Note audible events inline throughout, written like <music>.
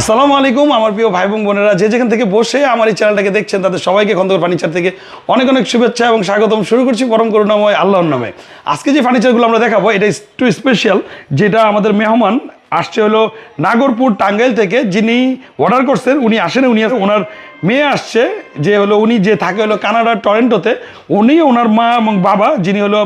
আসসালামু আলাইকুম, আমার প্রিয় ভাই বোন, বোনেরা। যে যেখান থেকে বসে আমার এই চ্যানেলটাকে দেখছেন, তাদের সবাইকে খন্দকার ফার্নিচার থেকে অনেক অনেক শুভেচ্ছা এবং স্বাগতম। শুরু করছি পরম করুণাময়, আল্লাহর নামে। আজকে যে ফার্নিচারগুলো আমরা দেখাবো, এটা একটু স্পেশাল যেটা আমাদের মেহমান আসছে হলো নাগরপুর টাঙ্গাইল থেকে যিনি অর্ডার করছেন, উনি আসেন, উনি ওনার মেয়ে আসছে, যে হলো উনি যে থাকে হলো কানাডার টরেন্টোতে, উনি ওনার মা এবং বাবা, যিনি হলো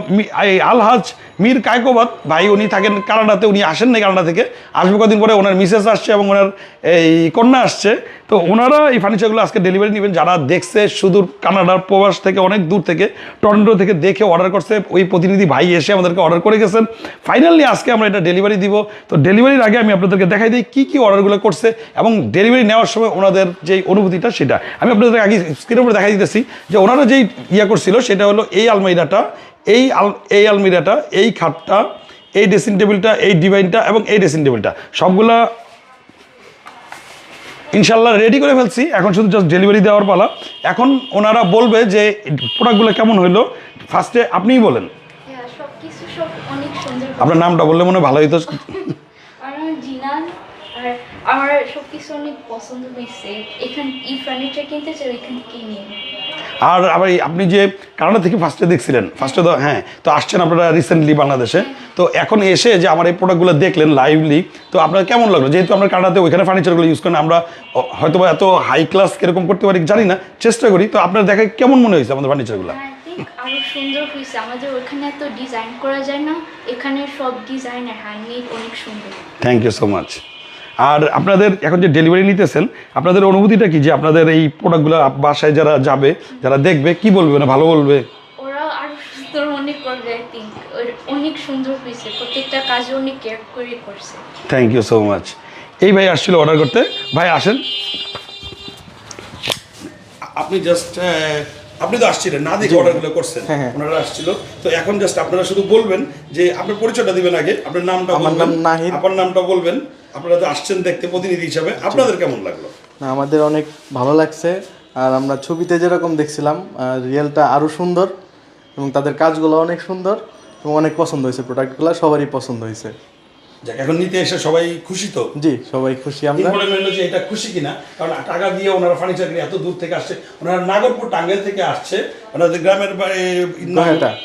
এই আলহাজ মীর কায়কোবাদ, ভাই উনি থাকেন কানাডাতে, উনি আসেন না কানাডা থেকে, আসবে কদিন পরে ওনার মিসেস আসছে এবং ওনার এই কন্যা আসছে। তো ওনারা এই ফার্নিচারগুলো আজকে ডেলিভারি নেবেন, যারা দেখছে সুদূর কানাডার প্রবাস থেকে, অনেক দূর থেকে, টরেন্টো থেকে দেখে অর্ডার করছে, ওই প্রতিনিধি ভাই এসে আমাদেরকে অর্ডার করে গেছেন। ফাইনালি আজকে আমরা এটা ডেলিভারি দিব। তো ডেলিভারির আগে আমি আপনাদেরকে দেখাই দিই কী কী অর্ডারগুলো করছে এবং ডেলিভারি নেওয়ার সময় ওনাদের যে অনুভূতিটা সেটা। আমি আপনাদের আগে স্ক্রিনের উপরে দেখাই দিতেছি যে ওনারা যেই ইয়া করছিল সেটা হলো এই আলমাইরাটা এই আল এই আলমিরাটা এই খাটটা এই ড্রেসিং টেবিলটা এই ডিভাইনটা এবং এই ড্রেসিং টেবিলটা সবগুলা ইনশাল্লাহ রেডি করে ফেলছি। এখন শুধু জাস্ট ডেলিভারি দেওয়ার পালা। এখন ওনারা বলবে যে প্রোডাক্টগুলো কেমন হইল। ফার্স্টে আপনিই বলেন। আপনার নামটা বললে মনে হয় ভালো হইতো। <laughs> আর আমার সব কিছু অনেক পছন্দ হয়েছে। এখান এই ফার্নিচার কিনতে চাই এখান থেকে নিয়ে আর আবার আপনি যে কানাডা থেকে ফার্স্টে দেখছিলেন ফার্স্টে তো হ্যাঁ তো আসছেন আপনারা রিসেন্টলি বাংলাদেশে। তো এখন এসে যে আমার এই প্রোডাক্টগুলো দেখলেন লাইভলি তো আপনার কেমন লাগল? যেহেতু আমরা কানাডাতে ওইখানে ফার্নিচারগুলো ইউজ করেন আমরা হয়তো এত হাই ক্লাস কীরকম করতে পারি জানি না চেষ্টা করি। তো আপনার দেখে কেমন মনে হয়েছে আমাদের ফার্নিচারগুলো আরও সুন্দর হয়েছে। আমাদের ওখানে এত ডিজাইন করা যায় না এখানে সব ডিজাইন হ্যান্ডমেড অনেক সুন্দর। থ্যাংক ইউ সো মাচ আর আপনাদের এখন যে ডেলিভারি নিতেছেন আপনাদের অনুভূতিটা কি যে আপনাদের এই প্রোডাক্টগুলো বাসায় যারা যাবে যারা দেখবে কি বলবে না ভালো বলবে? ওরা আরও সুন্দর মনে করবে আই থিঙ্ক অনেক সুন্দর হয়েছে প্রত্যেকটা কাজে অনেক কেয়ার করে করছে। থ্যাংক ইউ সো মাচ এই ভাই আসছিল অর্ডার করতে। ভাই আসেন। আপনি জাস্ট আপনি তো আসছিলেন না দেখে অর্ডারগুলো করছেন ওনারা আসছিল। তো এখন জাস্ট আপনারা শুধু বলবেন যে আপনার পরিচয়টা দিবেন আগে আপনার নামটা বলবেন। আপনার নামটা বলবেন আপনারা তো আসছেন দেখতে প্রতিনিধি হিসাবে। আপনাদের কেমন লাগল? না আমাদের অনেক ভালো লাগছে আর আমরা ছবিতে যেরকম দেখছিলাম রিয়েলটা আরও সুন্দর এবং তাদের কাজগুলো অনেক সুন্দর এবং অনেক পছন্দ হয়েছে প্রোডাক্টগুলো সবারই পছন্দ হয়েছে। যাক এখন নিতে এসে সবাই খুশি তো? জি সবাই খুশি আমরা। ইম্পর্টেন্ট হলো যে এটা খুশি কিনা? কারণ টাকা দিয়ে ওনারা ফার্নিচার কিনে এত দূর থেকে আসছে। ওনারা নাগরপুর টাঙ্গাইল থেকে আসছে। ওনাদের গ্রামের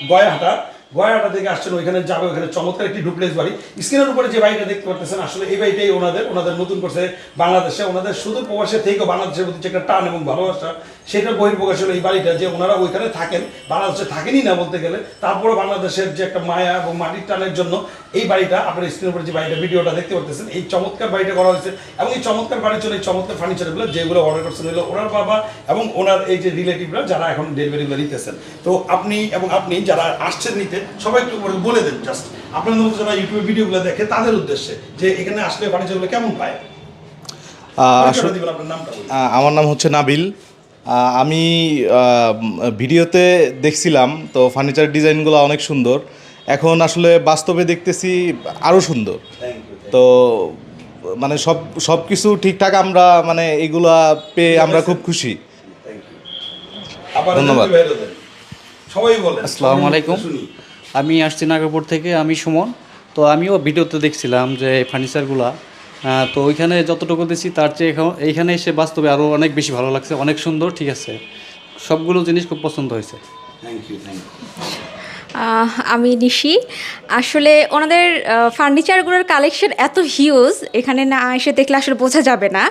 গয়াহাটা। গয়াহাটা থেকে আসছেন ওইখানে যাবে ওখানে চমৎকার একটি ডুপ্লেক্স বাড়ি। স্ক্রিনের উপরে যে বাড়িটা দেখতে পাচ্ছেন আসলে এই বাড়িটাই ওনাদের ওনাদের নতুন করছে বাংলাদেশে। ওনাদের শুধু প্রবাসে থেকেও বাংলাদেশের প্রতি একটা টান এবং ভালোবাসা সেটা বহির্প্রকাশ হলো এই বাড়িটা, যে ওনারা ওইখানে থাকেন, বাংলাদেশে থাকেনই না বলতে গেলে। তারপরে বাংলাদেশের যে একটা মায়া এবং মাটির টানের জন্য এই বাড়িটা, আপনার স্ক্রিনের উপরে যে বাড়িটা, ভিডিওটা দেখতে পাচ্ছেন এই চমৎকার বাড়িটা করা হয়েছে। এবং এই চমৎকার বাড়ির জন্য এই চমৎকার ফার্নিচারগুলো যেগুলো অর্ডার করছেন হলো ওনার বাবা এবং ওনার এই যে রিলেটিভরা যারা এখন ডেলিভারিগুলো নিতেছেন। তো আপনি এবং আপনি যারা আসছেন নিতে সবাই একটু করে বলে দেন জাস্ট আপনাদের মতো যারা ইউটিউবে ভিডিওগুলো দেখে তাদের উদ্দেশ্যে যে এখানে আসলে ফার্নিচারগুলো কেমন পায়। আমার নাম হচ্ছে নাবিল। আমি ভিডিওতে দেখছিলাম তো ফার্নিচার ডিজাইনগুলো অনেক সুন্দর। এখন আসলে বাস্তবে দেখতেছি আরও সুন্দর। তো মানে সব সব কিছু ঠিকঠাক আমরা মানে এগুলা পেয়ে আমরা খুব খুশি। ধন্যবাদ। সবাই বলেন। আসসালামু আলাইকুম। আমি আসছি নাগরপুর থেকে, আমি সুমন। তো আমিও ভিডিওতে দেখছিলাম যে ফার্নিচারগুলা তো ওইখানে যতটুকু দেখছি তার চেয়ে এইখানে এসে বাস্তবে আরও অনেক বেশি ভালো লাগছে, অনেক সুন্দর, ঠিক আছে। সবগুলো জিনিস খুব পছন্দ হয়েছে। থ্যাংক ইউ থ্যাংক ইউ আমি নিশি। আসলে ওনাদের ফার্নিচারগুলোর কালেকশন এত হিউজ এখানে না এসে দেখলে আসলে বোঝা যাবে না।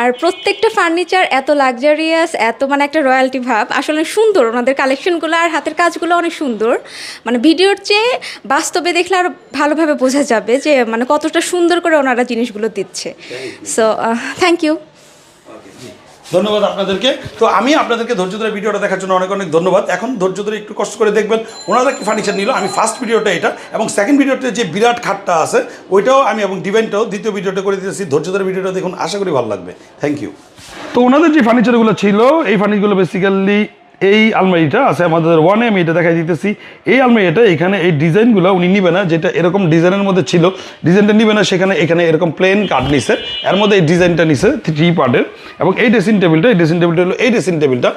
আর প্রত্যেকটা ফার্নিচার এত লাক্সারিয়াস এত মানে একটা রয়্যালটি ভাব। আসলে সুন্দর ওনাদের কালেকশনগুলো আর হাতের কাজগুলো অনেক সুন্দর। মানে ভিডিওর চেয়ে বাস্তবে দেখলে আরও ভালোভাবে বোঝা যাবে যে মানে কতটা সুন্দর করে ওনারা জিনিসগুলো দিচ্ছে। সো থ্যাংক ইউ ধন্যবাদ আপনাদেরকে। তো আমি আপনাদেরকে ধৈর্য ধরে ভিডিওটা দেখার জন্য অনেক অনেক ধন্যবাদ। এখন ধৈর্য ধরে একটু কষ্ট করে দেখবেন, ওনারা কি ফার্নিচার নিল? আমি ফার্স্ট ভিডিওটা এটা এবং সেকেন্ড ভিডিওতে যে বিরাট খাটটা আছে, ওইটাও আমি এবং ডিভেন্টটাও দ্বিতীয় ভিডিওটা করে দিতেছি। ধৈর্য ধরে ভিডিওটা দেখুন, আশা করি ভালো লাগবে। থ্যাংক ইউ তো ওনাদের যে ফার্নিচারগুলো ছিল, এই ফার্নিচারগুলো বেসিক্যালি এই আলমারিটা আছে, আমাদের ওয়ানে আমি এটা দেখাই দিতেছি। এই আলমারিটা এখানে এই ডিজাইনগুলো উনি নিবে না, যেটা এরকম ডিজাইনের মধ্যে ছিল। ডিজাইনটা নিবে না, সেখানে এখানে এরকম প্লেন কাঠ নিছে। এর মধ্যে এই ডিজাইনটা নিছে থ্রি পার্টের এবং এই ড্রেসিং টেবিলটা এই ড্রেসিং টেবিলটা হলো এই ড্রেসিং টেবিলটা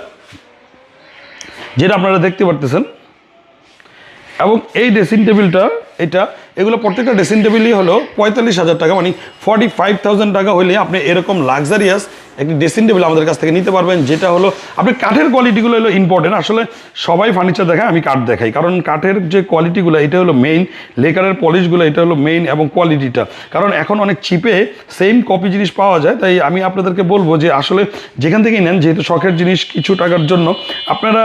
যেটা আপনারা দেখতে পারতেছেন। এবং এই ড্রেসিং টেবিলটা এটা, এগুলো প্রত্যেকটা ড্রেসিং টেবিলই হলো পঁয়তাল্লিশ হাজার টাকা মানে ফর্টি ফাইভ থাউজেন্ড টাকা হলে আপনি এরকম লাক্সারিয়াস একটি ড্রেসিং টেবিল আমাদের কাছ থেকে নিতে পারবেন, যেটা হলো, আপনি কাঠের কোয়ালিটিগুলো হলো ইম্পর্টেন্ট আসলে সবাই ফার্নিচার দেখায়, আমি কাঠ দেখাই। কারণ কাঠের যে কোয়ালিটিগুলো এটা হলো মেইন লেকারের পলিশগুলো এটা হলো মেইন এবং কোয়ালিটিটা কারণ এখন অনেক চিপে সেম কপি জিনিস পাওয়া যায়, তাই আমি আপনাদেরকে বলব যে আসলে যেখান থেকেই নেন, যেহেতু শখের জিনিস কিছু টাকার জন্য, আপনারা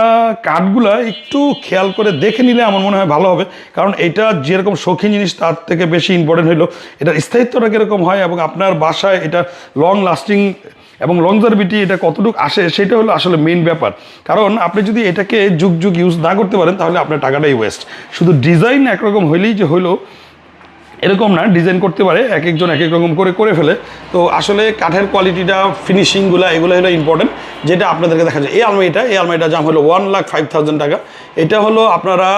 কাঠগুলা একটু খেয়াল করে দেখে নিলে আমার মনে হয় ভালো হবে। কারণ এটা যেরকম শৌখিন জিনিস, তার থেকে বেশি ইম্পর্টেন্ট হলো, এটার স্থায়িত্বটা কীরকম হয় এবং আপনার বাসায় এটা লং লাস্টিং এবং লংজারবিটি এটা কতটুকু আসে, সেটা হলো আসলে মেইন ব্যাপার। কারণ আপনি যদি এটাকে যুগ যুগ ইউজ না করতে পারেন, তাহলে আপনার টাকাটাই ওয়েস্ট শুধু ডিজাইন একরকম হইলেই যে হইল, এরকম না ডিজাইন করতে পারে, এক একজন এক এক রকম করে করে ফেলে। তো আসলে কাঠের কোয়ালিটিটা ফিনিশিংগুলো এগুলো হলো ইম্পর্টেন্ট যেটা আপনাদেরকে দেখা যায় এই আলমারিটা, এই আলমারিটার দাম হলো ওয়ান লাখ ফাইভ থাউজেন্ড টাকা। এটা হলো আপনারা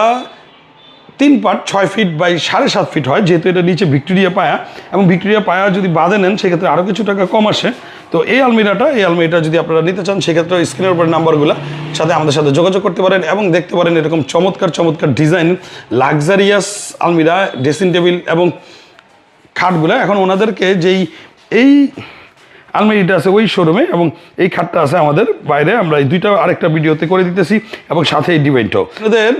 তিন পাট ছয় ফিট বাই সাড়ে সাত ফিট হয়, যেহেতু এটা নিচে ভিক্টোরিয়া পায়া। এবং ভিক্টোরিয়া পায়া যদি বাঁধে নেন, সেক্ষেত্রে আরও কিছু টাকা কম আসে। তো এই আলমিরাটা এই আলমিরাটা যদি আপনারা নিতে চান, সেক্ষেত্রে স্ক্রিনের উপর নাম্বারগুলো সাথে আমাদের সাথে যোগাযোগ করতে পারেন এবং দেখতে পারেন এরকম চমৎকার চমৎকার ডিজাইন লাক্সারিয়াস আলমিরা ড্রেসিং টেবিল এবং খাটগুলো। এখন ওনাদেরকে যেই এই আলমারিটা আছে ওই শোরুমে এবং এই খাটটা আছে আমাদের বাইরে। আমরা এই দুইটা আরেকটা ভিডিওতে করে দিতেছি এবং সাথে এই ডিবেন্টও আপনাদের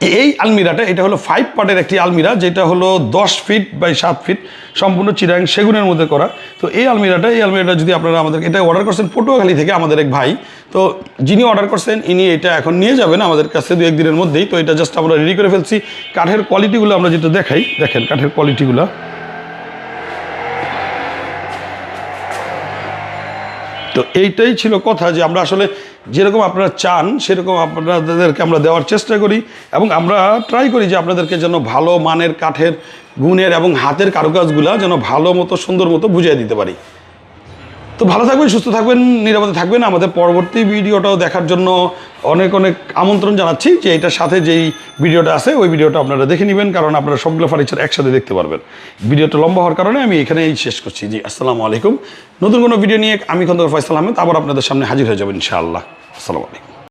এই আলমিরাটা, এটা হলো ফাইভ পার্টের একটি আলমিরা, যেটা হলো দশ ফিট বাই সাত ফিট সম্পূর্ণ চিরাং সেগুনের মধ্যে করা। তো এই আলমিরাটা এই আলমিরাটা যদি আপনারা আমাদের এটা অর্ডার করছেন পটুয়াখালী থেকে আমাদের এক ভাই। তো যিনি অর্ডার করছেন, ইনি এটা এখন নিয়ে যাবেন আমাদের কাছে দু একদিনের মধ্যেই। তো এটা জাস্ট আমরা রেডি করে ফেলছি। কাঠের কোয়ালিটিগুলো আমরা যেটা দেখাই, দেখেন কাঠের কোয়ালিটিগুলো তো এইটাই ছিল কথা যে আমরা আসলে যেরকম আপনারা চান, সেরকম আপনাদেরকে আমরা দেওয়ার চেষ্টা করি এবং আমরা ট্রাই করি যে আপনাদেরকে যেন ভালো মানের কাঠের, গুণের এবং হাতের কারুকাজগুলো যেন ভালো মতো, সুন্দর মতো বুঝিয়ে দিতে পারি। তো ভালো থাকবেন, সুস্থ থাকবেন, নিরাপদে থাকবেন। আমাদের পরবর্তী ভিডিওটাও দেখার জন্য অনেক অনেক আমন্ত্রণ জানাচ্ছি যে এটার সাথে যেই ভিডিওটা আছে, ওই ভিডিওটা আপনারা দেখে নেবেন, কারণ আপনারা সবগুলো ফার্নিচার একসাথে দেখতে পারবেন। ভিডিওটা লম্বা হওয়ার কারণে আমি এখানেই শেষ করছি। জি, আসসালামু আলাইকুম। নতুন কোনো ভিডিও নিয়ে আমি খন্দকার ফয়সাল আহমেদ, আবার আপনাদের সামনে হাজির হয়ে যাবেন ইনশাআল্লাহ। আসসালামু আলাইকুম।